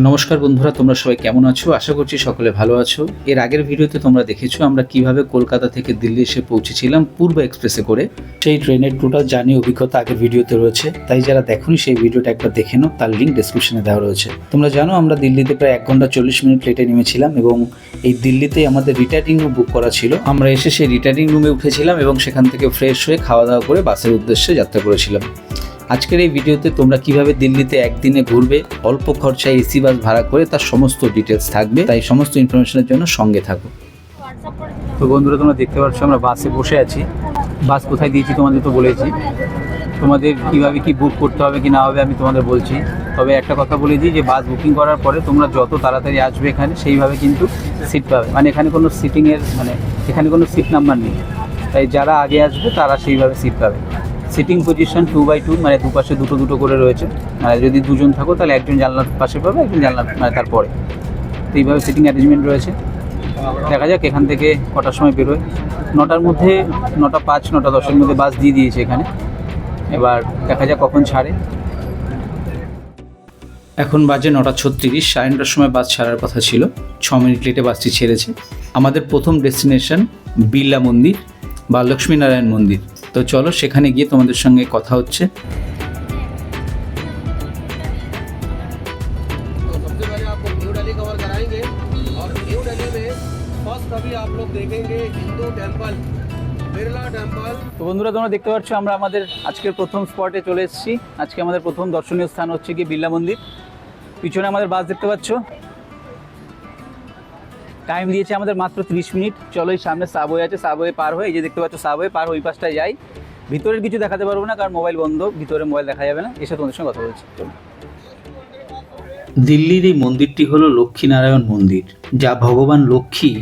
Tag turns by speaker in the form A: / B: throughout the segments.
A: নমস্কার বন্ধুরা, তোমরা সবাই কেমন আছো? আশা করছি সকলে ভালো আছো। এর আগের ভিডিওতে তোমরা দেখেছ আমরা কীভাবে কলকাতা থেকে দিল্লি এসে পৌঁছেছিলাম পূর্ব এক্সপ্রেসে করে। সেই ট্রেনের টোটাল জার্নি অভিজ্ঞতা আগের ভিডিওতে রয়েছে। তাই যারা দেখোনি সেই ভিডিওটা একবার দেখে নাও, তার লিঙ্ক ডেসক্রিপশনে দেওয়া রয়েছে। তোমরা জানো আমরা দিল্লিতে প্রায় এক ঘণ্টা চল্লিশ মিনিট লেটে নেমেছিলাম এবং এই দিল্লিতেই আমাদের রিটায়ারিং রুম বুক করা ছিল। আমরা এসে সেই রিটায়ারিং রুমে উঠেছিলাম এবং সেখান থেকে ফ্রেশ হয়ে খাওয়া দাওয়া করে বাসের উদ্দেশ্যে যাত্রা করেছিলাম। আজকের এই ভিডিওতে তোমরা কীভাবে দিল্লিতে একদিনে ঘুরবে, অল্প খরচায় এসি বাস ভাড়া করে তার সমস্ত ডিটেলস থাকবে, তাই সমস্ত ইনফরমেশনের জন্য সঙ্গে থাকো। তো বন্ধুরা, তোমরা দেখতে পাচ্ছ, আমরা বাসে বসে আছি। বাস কোথায় দিয়েছি তোমাদের তো বলেছি। তোমাদের কীভাবে কি বুক করতে হবে, কি না হবে আমি তোমাদের বলছি। তবে একটা কথা বলে দিই যে, বাস বুকিং করার পরে তোমরা যত তাড়াতাড়ি আসবে এখানে, সেইভাবে কিন্তু সিট পাবে। মানে এখানে কোনো সিটিংয়ের মানে এখানে কোনো সিট নাম্বার নেই। তাই যারা আগে আসবে, তারা সেইভাবে সিট পাবে। Sitting position two by two মানে দুপাশে দুটো দুটো করে রয়েছে। যদি দুজন থাকো, তাহলে একজন জানলার পাশে পাবে, একজন জানলার মানে তারপরে তো এইভাবে সিটিং অ্যারেঞ্জমেন্ট রয়েছে। দেখা যাক এখান থেকে কটার সময় বেরোয়। নটার মধ্যে নটা পাঁচ, নটা দশের মধ্যে বাস দিয়ে দিয়েছে এখানে। এবার দেখা যাক কখন ছাড়ে। এখন বাজে নটা ছত্রিশ। সাড়ে নটার সময় বাস ছাড়ার কথা ছিল। ছ মিনিট লেটে বাসটি ছেড়েছে। আমাদের প্রথম ডেস্টিনেশন বিড়লা মন্দির বা লক্ষ্মীনারায়ণ মন্দির। তো চলো সেখানে গিয়ে তোমাদের সঙ্গে কথা হচ্ছে। তো বন্ধুরা তোমরা দেখতে পাচ্ছ আমরা আমাদের আজকের প্রথম স্পটে চলে এসেছি। আজকে আমাদের প্রথম দর্শনীয় স্থান হচ্ছে কি বিড়লা মন্দির। পিছনে আমাদের বাস দেখতে পাচ্ছ। টাইম দিয়েছে আমাদের মাত্র তিরিশ মিনিট। চলো এই সামনে সাবওয়ে আছে সাবওয়ে পার হয়ে এই যে দেখতে পাচ্ছ সাবওয়ে পার ওই পাশটায় যাই। ভিতরের কিছু দেখাতে পারব না, কারণ মোবাইল বন্ধ, ভিতরে মোবাইল দেখা যাবে না। এসে তোমাদের সঙ্গে কথা বলছি। দিল্লির এই মন্দিরটি হলো লক্ষ্মীনারায়ণ মন্দির, যা ভগবান লক্ষ্মী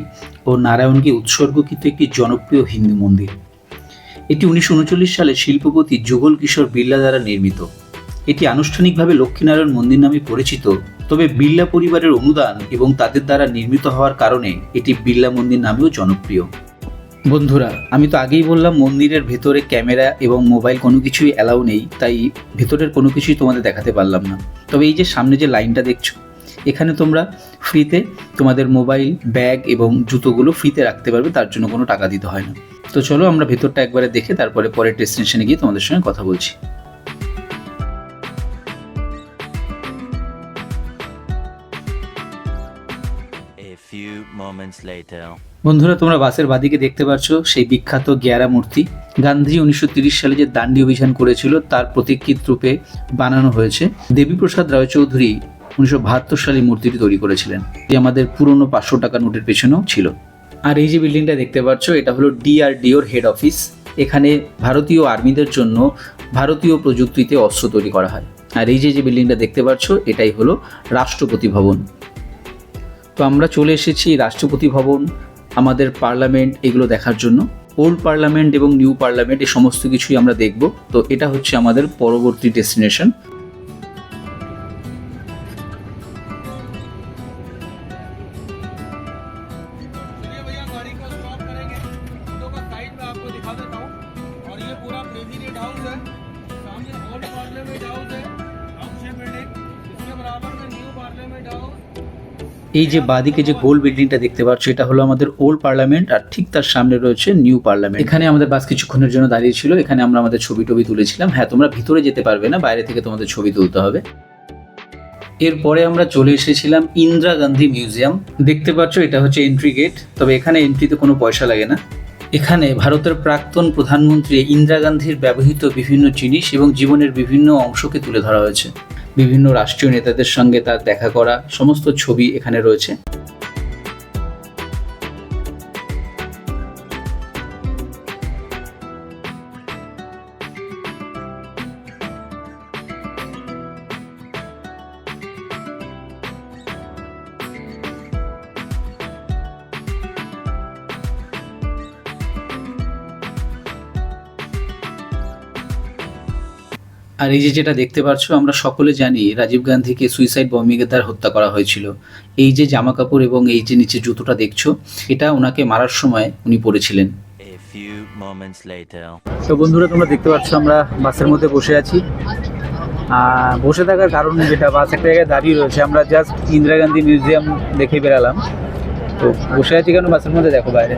A: ও নারায়ণকে উৎসর্গকৃত একটি জনপ্রিয় হিন্দু মন্দির। এটি উনিশশো উনচল্লিশ সালে শিল্পপতি যুগল কিশোর বিড়লা দ্বারা নির্মিত। এটি আনুষ্ঠানিকভাবে লক্ষ্মীনারায়ণ মন্দির নামে পরিচিত। তবে বিড়লা পরিবারের অনুদান এবং তাদের দ্বারা নির্মিত হওয়ার কারণে এটি বিড়লা মন্দির নামেও জনপ্রিয়। বন্ধুরা, আমি তো আগেই বললাম মন্দিরের ভেতরে ক্যামেরা এবং মোবাইল কোনো কিছুই অ্যালাউ নেই, তাই ভেতরের কোনো কিছুই তোমাদের দেখাতে পারলাম না। তবে এই যে সামনে যে লাইনটা দেখছ, এখানে তোমরা ফ্রিতে তোমাদের মোবাইল, ব্যাগ এবং জুতোগুলো ফ্রিতে রাখতে পারবে, তার জন্য কোনো টাকা দিতে হয় না। তো চলো আমরা ভেতরটা একবারে দেখে তারপরে পরের ডেস্টিনেশনে গিয়ে তোমাদের সঙ্গে কথা বলছি। বন্ধুরা, তোমরা বাসের বাদিকে দেখতে পাচ্ছ সেই বিখ্যাত গ্যারা মূর্তি। গান্ধী উনিশশো সালে যে দান্ডি অভিযান করেছিল, তার প্রতীকৃত রূপে বানানো হয়েছে। দেবীপ্রসাদ রায়চৌধুরী উনিশশো বাহাত্তর সালে মূর্তিটি তৈরি করেছিলেন এটি আমাদের পুরনো পাঁচশো টাকা নোটের পেছনেও ছিল। আর এই যে বিল্ডিংটা দেখতে পাচ্ছ, এটা হলো ডিআরডিওর হেড অফিস এখানে ভারতীয় আর্মিদের জন্য ভারতীয় প্রযুক্তিতে অস্ত্র তৈরি করা হয়। আর এই যে যে বিল্ডিংটা দেখতে পাচ্ছ, এটাই হলো রাষ্ট্রপতি ভবন। তো আমরা চলে এসেছি রাষ্ট্রপতি ভবন, আমাদের পার্লামেন্ট এগুলো দেখার জন্য। ওল্ড পার্লামেন্ট এবং নিউ পার্লামেন্ট এই সমস্ত কিছুই আমরা দেখব। তো এটা হচ্ছে আমাদের পরবর্তী ডেস্টিনেশন। এই যে বাদিকে যে গোল বিল্ডিংটা দেখতে পাচ্ছ, এটা হলো আমাদের ওল্ড পার্লামেন্ট আর ঠিক তার সামনে রয়েছে নিউ পার্লামেন্ট এখানে আমাদের বাস কিছুক্ষণের জন্য দাঁড়িয়ে ছিল, এখানে আমরা আমাদের ছবি টবি তুলেছিলাম। হ্যাঁ তোমরা ভিতরে যেতে পারবে না, বাইরে থেকে তোমাদের ছবি তুলতে হবে। এরপরে আমরা চলে এসেছিলাম ইন্দিরা গান্ধী মিউজিয়াম দেখতে পাচ্ছ, এটা হচ্ছে এন্ট্রি গেট তবে এখানে এন্ট্রিতে কোনো পয়সা লাগে না। এখানে ভারতের প্রাক্তন প্রধানমন্ত্রী ইন্দিরা গান্ধীর ব্যবহৃত বিভিন্ন জিনিস এবং জীবনের বিভিন্ন অংশকে তুলে ধরা হয়েছে। বিভিন্ন রাষ্ট্রীয় নেতাদের সঙ্গে তার দেখা করা সমস্ত ছবি এখানে রয়েছে। আর এই যে যেটা দেখতে পাচ্ছ আমরা সকলে জানি রাজীব গান্ধীকে সুইসাইড বম্বিংয়ের দ্বারা হত্যা করা হয়েছিল। এই যে জামা কাপড় এবং এই যে নিচে জুতোটা দেখছ এটা ওনাকে মারার সময় উনি পরেছিলেন. তো বন্ধুরা তোমরা দেখতে পাচ্ছ আমরা বাসের মধ্যে বসে আছি। আর বসে থাকার কারণ যেটা বাস একটা জায়গায় দাঁড়িয়ে রয়েছে। আমরা জাস্ট ইন্দিরা গান্ধী মিউজিয়াম দেখে বেরালাম। তো বসে আছি কেন বাসের মধ্যে? দেখো বাইরে।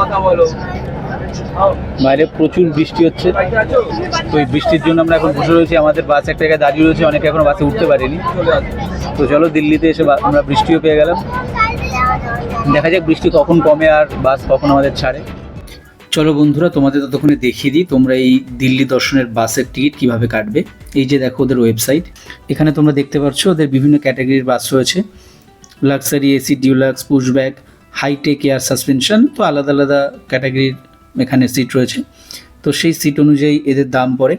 B: কথা বলো।
A: বাইরে প্রচুর বৃষ্টি হচ্ছে। তো এই বৃষ্টির জন্য আমরা এখন বসে রয়েছি। আমাদের বাস একটা জায়গায় দাঁড়িয়ে রয়েছে। অনেকে এখনও বাসে উঠতে পারেনি। তো চলো দিল্লিতে এসে আমরা বৃষ্টিও পেয়ে গেলাম। দেখা যাক বৃষ্টি কখন কমে আর বাস কখন আমাদের ছাড়ে। চলো বন্ধুরা, তোমাদের ততক্ষণে দেখিয়ে দিই তোমরা এই দিল্লি দর্শনের বাসের টিকিট কীভাবে কাটবে। এই যে দেখো ওদের ওয়েবসাইট। এখানে তোমরা দেখতে পাচ্ছ ওদের বিভিন্ন ক্যাটাগরির বাস রয়েছে। Luxury, AC, deluxe, pushback, hitech, air suspension. তো আলাদা আলাদা ক্যাটাগরির এখানে সিট রয়েছে। তো সেই সিট অনুযায়ী এদের দাম পড়ে।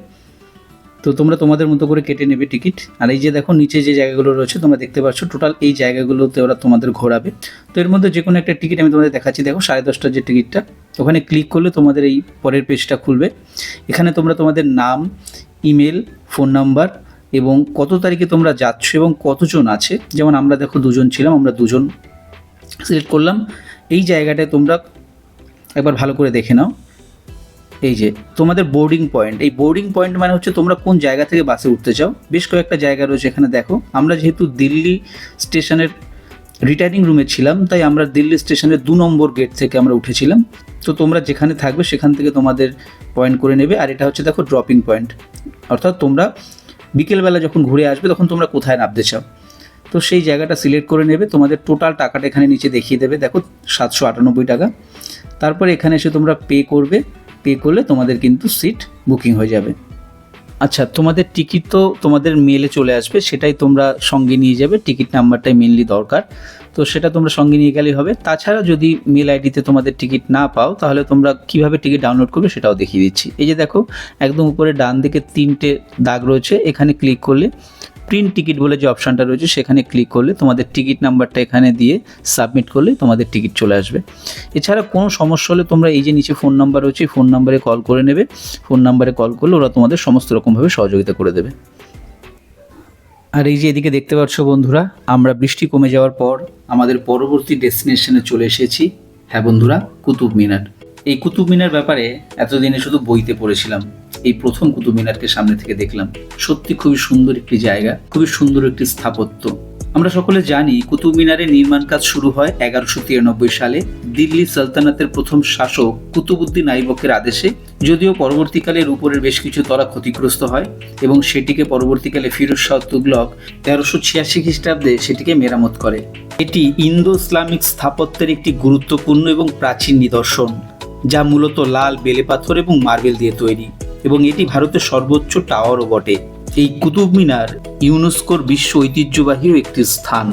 A: তো তোমরা তোমাদের মতো করে কেটে নেবে টিকিট আর এই যে দেখো, নিচে যে জায়গাগুলো রয়েছে, তোমরা দেখতে পাচ্ছ টোটাল এই জায়গাগুলোতে ওরা তোমাদের ঘোরাবে। তো এর মধ্যে যে কোনো একটা টিকিট আমি তোমাদের দেখাচ্ছি। দেখো, সাড়ে দশটার যে টিকিটটা ওখানে ক্লিক করলে তোমাদের এই পরের পেজটা খুলবে। এখানে তোমরা তোমাদের নাম ইমেল ফোন নাম্বার এবং কত তারিখে তোমরা যাচ্ছ এবং কতজন আছে। যেমন আমরা দেখো দুজন ছিলাম, আমরা দুজন সিলেক্ট করলাম। এই জায়গাটায় তোমরা একবার ভালো করে দেখে নাও। এই যে, তোমাদের বোর্ডিং পয়েন্ট এই বোর্ডিং পয়েন্ট মানে হচ্ছে তোমরা কোন জায়গা থেকে বাসে উঠতে চাও। বেশ কয়েকটা জায়গা রয়েছে এখানে দেখো। আমরা যেহেতু দিল্লি স্টেশনের রিটার্নিং রুমে ছিলাম, তাই আমরা দিল্লি স্টেশনের দু নম্বর গেট থেকে আমরা উঠেছিলাম। তো তোমরা যেখানে থাকবে সেখান থেকে তোমাদের পয়েন্ট করে নেবে। আর এটা হচ্ছে দেখো ড্রপিং পয়েন্ট অর্থাৎ তোমরা বিকেলবেলা যখন ঘুরে আসবে, তখন তোমরা কোথায় নামতে চাও? তো সেই জায়গাটা সিলেক্ট করে নেবে। তোমাদের টোটাল টাকাটা এখানে নিচে দেখিয়ে দেবে। দেখো, সাতশো আটানব্বই টাকা। তারপরে এখানে এসে তোমরা পে করবে। পে করলে তোমাদের কিন্তু সিট বুকিং হয়ে যাবে। আচ্ছা তোমাদের টিকিট তো তোমাদের মেলে চলে আসবে। সেটাই তোমরা সঙ্গে নিয়ে যাবে। টিকিট নাম্বারটাই মেনলি দরকার। তো সেটা তোমরা সঙ্গে নিয়ে গেলেই হবে। তাছাড়া যদি মেল আইডিতে তোমাদের টিকিট না পাও, তাহলে তোমরা কীভাবে টিকিট ডাউনলোড করবে সেটাও দেখিয়ে দিচ্ছি। এই যে দেখো, একদম উপরে ডান দিকে তিনটে দাগ রয়েছে। এখানে ক্লিক করলে প্রিন্ট টিকিট বলে যে অপশানটা রয়েছে, সেখানে ক্লিক করলে তোমাদের টিকিট নাম্বারটা এখানে দিয়ে সাবমিট করলে তোমাদের টিকিট চলে আসবে। এছাড়া কোনো সমস্যা হলে তোমরা এই যে নিচে ফোন নাম্বার রয়েছে ফোন নাম্বারে কল করে নেবে। ফোন নাম্বারে কল করলে ওরা তোমাদের সমস্ত রকমভাবে সহযোগিতা করে দেবে। আর এই যে এদিকে দেখতে পাচ্ছ বন্ধুরা, আমরা বৃষ্টি কমে যাওয়ার পর আমাদের পরবর্তী ডেস্টিনেশনে চলে এসেছি। হ্যাঁ বন্ধুরা, কুতুব মিনার। এই কুতুব মিনার ব্যাপারে এতদিনে শুধু বইতে পড়েছিলাম। এই প্রথম কুতুব মিনারকে সামনে থেকে দেখলাম। সত্যি খুবই সুন্দর একটি জায়গা, খুবই সুন্দর একটি স্থাপত্য। আমরা সকলে জানি কুতুব মিনারের নির্মাণ কাজ শুরু হয় এগারোশো তিরানব্বই সালে। দিল্লি সালতানাতের প্রথম শাসক কুতুবুদ্দিন আইবকের আদেশে, যদিও পরবর্তীকালে উপরের বেশ কিছু তলা ক্ষতিগ্রস্ত হয় এবং সেটিকে পরবর্তীকালে ফিরোজ শাহ তুগলক তেরোশো ছিয়াশি খ্রিস্টাব্দে সেটিকে মেরামত করে। এটি ইন্দো ইসলামিক স্থাপত্যের একটি গুরুত্বপূর্ণ এবং প্রাচীন নিদর্শন, যা মূলত লাল বেলে পাথর এবং মার্বেল দিয়ে তৈরি। এবং এটি ভারতের সর্বোচ্চ টাওয়ারও বটে। এই কুতুব মিনার ইউনেস্কোর বিশ্ব ঐতিহ্যবাহীও একটি স্থান।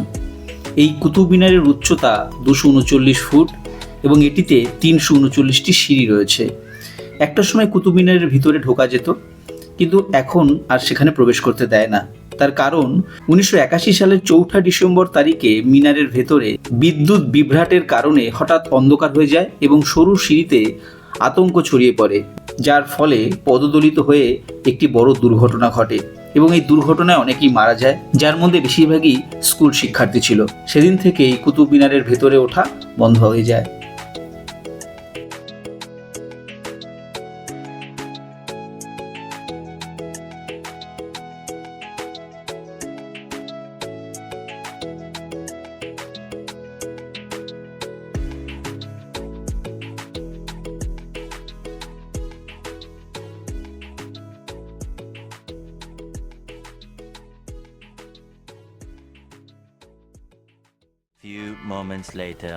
A: এই কুতুব মিনারের উচ্চতা দুশো উনচল্লিশ ফুট এবং এটিতে তিনশো উনচল্লিশটি সিঁড়ি রয়েছে। একটা সময় কুতুব মিনারের ভিতরে ঢোকা যেত, কিন্তু এখন আর সেখানে প্রবেশ করতে দেয় না। তার কারণ, উনিশশো একাশি সালের চৌঠা ডিসেম্বর তারিখে মিনারের ভেতরে বিদ্যুৎ বিভ্রাটের কারণে হঠাৎ অন্ধকার হয়ে যায় এবং সরু সিঁড়িতে আতঙ্ক ছড়িয়ে পড়ে। যার ফলে পদদলিত হয়ে একটি বড় দুর্ঘটনা ঘটে এবং এই দুর্ঘটনায় অনেকেই মারা যায়, যার মধ্যে বেশিরভাগই স্কুল শিক্ষার্থী ছিল। সেদিন থেকেই কুতুব মিনারের ভেতরে ওঠা বন্ধ হয়ে যায়।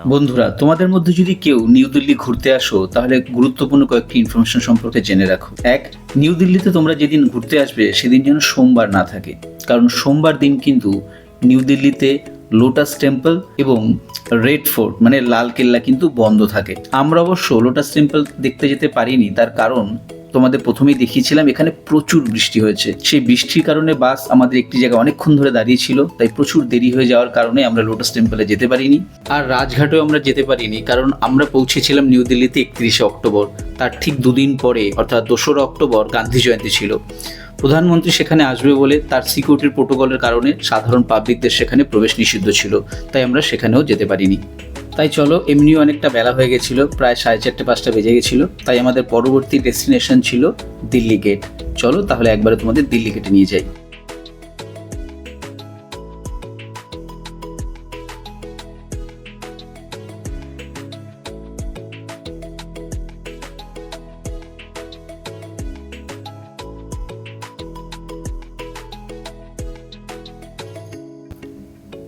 A: বন্ধুরা, তোমাদের মধ্যে যদি কেউ নিউ দিল্লি ঘুরতে আসো, তাহলে গুরুত্বপূর্ণ কয়েকটি ইনফরমেশন সম্পর্কে জেনে রাখো। এক, নিউ দিল্লিতে তোমরা যেদিন ঘুরতে আসবে, সেদিন যেন সোমবার না থাকে। কারণ সোমবার দিন কিন্তু নিউ দিল্লিতে লোটাস টেম্পল এবং রেড ফোর্ট মানে লাল কেল্লা কিন্তু বন্ধ থাকে। আমরা অবশ্য লোটাস টেম্পল দেখতে যেতে পারিনি, তার কারণ তোমাদের প্রথমেই দেখিয়েছিলাম, এখানে প্রচুর বৃষ্টি হয়েছে। সেই বৃষ্টির কারণে বাস আমাদের একটি জায়গায় অনেকক্ষণ ধরে দাঁড়িয়ে ছিল, তাই প্রচুর দেরি হয়ে যাওয়ার কারণে আমরা লোটাস টেম্পলে যেতে পারিনি। আর রাজঘাটেও আমরা যেতে পারিনি, কারণ আমরা পৌঁছেছিলাম নিউ দিল্লিতে একত্রিশে অক্টোবর। তার ঠিক দুদিন পরে, অর্থাৎ দোসরা অক্টোবর, গান্ধী জয়ন্তী ছিল। প্রধানমন্ত্রী সেখানে আসবে বলে তার সিকিউরিটির প্রোটোকলের কারণে সাধারণ পাবলিকদের সেখানে প্রবেশ নিষিদ্ধ ছিল, তাই আমরা সেখানেও যেতে পারিনি। তাই চলো, এমনিও অনেকটা বেলা হয়ে গেছিল, প্রায় সাড়ে চারটে, পাঁচটা বেজে গেছিল। তাই আমাদের পরবর্তী ডেস্টিনেশন ছিল দিল্লি গেট চলো তাহলে একবারে তোমাদের দিল্লি গেটে নিয়ে যাই।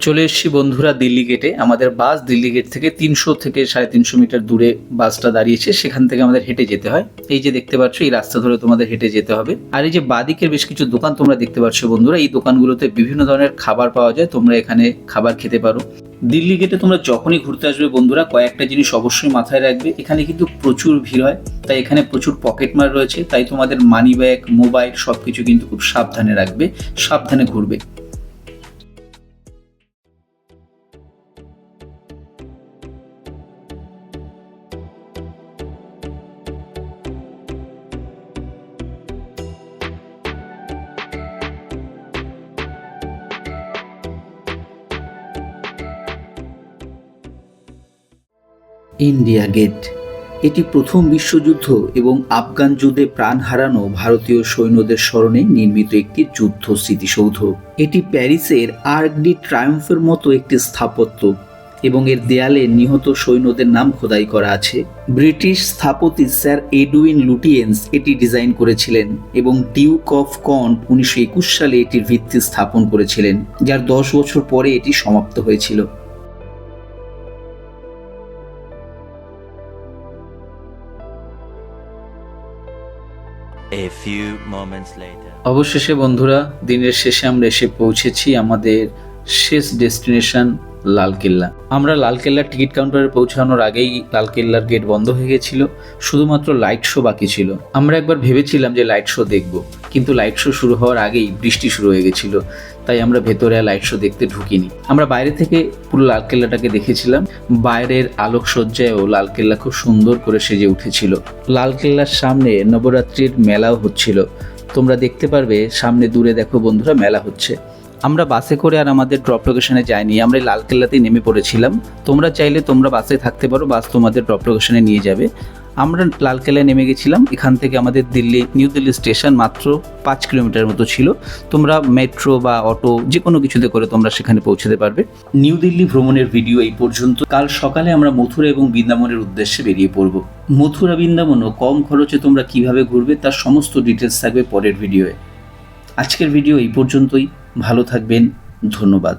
A: চলে এসেছি বন্ধুরা দিল্লি গেটে আমাদের বাস দিল্লি গেট থেকে তিনশো থেকে সাড়ে তিনশো মিটার দূরে বাসটা দাঁড়িয়েছে। সেখান থেকে আমাদের হেঁটে যেতে হয়। এই যে দেখতে পাচ্ছ, এই রাস্তা ধরে তোমাদের হেঁটে যেতে হবে। আর এই যে বাদিকের বেশ কিছু দোকান তোমরা দেখতে পাচ্ছ বন্ধুরা, এই দোকানগুলোতে বিভিন্ন ধরনের খাবার পাওয়া যায়। তোমরা এখানে খাবার খেতে পারো। দিল্লি গেটে তোমরা যখনই ঘুরতে আসবে বন্ধুরা, কয়েকটা জিনিস অবশ্যই মাথায় রাখবে। এখানে কিন্তু প্রচুর ভিড় হয়, তাই এখানে প্রচুর পকেটমার রয়েছে। তাই তোমাদের মানি ব্যাগ মোবাইল সব কিছু কিন্তু খুব সাবধানে রাখবে, সাবধানে ঘুরবে। India gate. এটি প্রথম বিশ্বযুদ্ধ এবং আফগান যুদ্ধে প্রাণ হারানো ভারতীয় সৈন্যদের স্মরণে নির্মিত একটি যুদ্ধ স্মৃতিসৌধ। এটি প্যারিসের আর্ক ডি ট্রায়াম্ফের মতো একটি স্থাপত্য এবং এর দেয়ালে নিহত সৈন্যদের নাম খোদাই করা আছে। ব্রিটিশ স্থাপতি স্যার এডুইন লুটিয়েন্স এটি ডিজাইন করেছিলেন এবং ডিউক অফ কন্ট উনিশশো একুশ সালে এটির ভিত্তি স্থাপন করেছিলেন, যার দশ বছর পরে এটি সমাপ্ত হয়েছিল। অবশেষে বন্ধুরা দিনের শেষে আমরা এসে পৌঁছেছি আমাদের শেষ ডেস্টিনেশন লালকেল্লা। আমরা লালকেল্লার টিকিট কাউন্টারে পৌঁছানোর আগেই লালকেল্লার গেট বন্ধ হয়ে গেছিল, শুধুমাত্র লাইট শো বাকি ছিল। আমরা একবার ভেবেছিলাম যে লাইট শো দেখব, কিন্তু লাইট শো শুরু হওয়ার আগেই বৃষ্টি শুরু হয়ে গেছিল, তাই আমরা ভেতরে লাইট শো দেখতে ঢুকিনি। আমরা বাইরে থেকে পুরো লালকেল্লাটাকে দেখেছিলাম। বাইরের আলোকসজ্জায়ও লালকেল্লা খুব সুন্দর করে সেজে উঠেছিল। লালকেল্লার সামনে নবরাত্রির মেলাও হচ্ছিল। তোমরা দেখতে পারবে, সামনে দূরে দেখো বন্ধুরা, মেলা হচ্ছে। আমরা বাসে করে আর আমাদের ড্রপ লোকেশনে যাইনি, আমরা লালকেল্লাতেই নেমে পড়েছিলাম। তোমরা চাইলে তোমরা বাসে থাকতে পারো, বাস তোমাদের ড্রপ লোকেশনে নিয়ে যাবে। আমরা লালকেল্লায় নেমে গেছিলাম, এখান থেকে আমাদের দিল্লি নিউ দিল্লি স্টেশন মাত্র পাঁচ কিলোমিটার মতো ছিল। তোমরা মেট্রো বা অটো যে কোনো কিছুতে করে তোমরা সেখানে পৌঁছতে পারবে। নিউ দিল্লি ভ্রমণের ভিডিও এই পর্যন্ত। কাল সকালে আমরা মথুরা এবং বৃন্দাবনের উদ্দেশ্যে বেরিয়ে পড়ব। মথুরা বৃন্দাবনও কম খরচে তোমরা কীভাবে ঘুরবে তার সমস্ত ডিটেলস থাকবে পরের ভিডিওয়ে আজকের ভিডিও এই পর্যন্তই। ভালো থাকবেন ধন্যবাদ।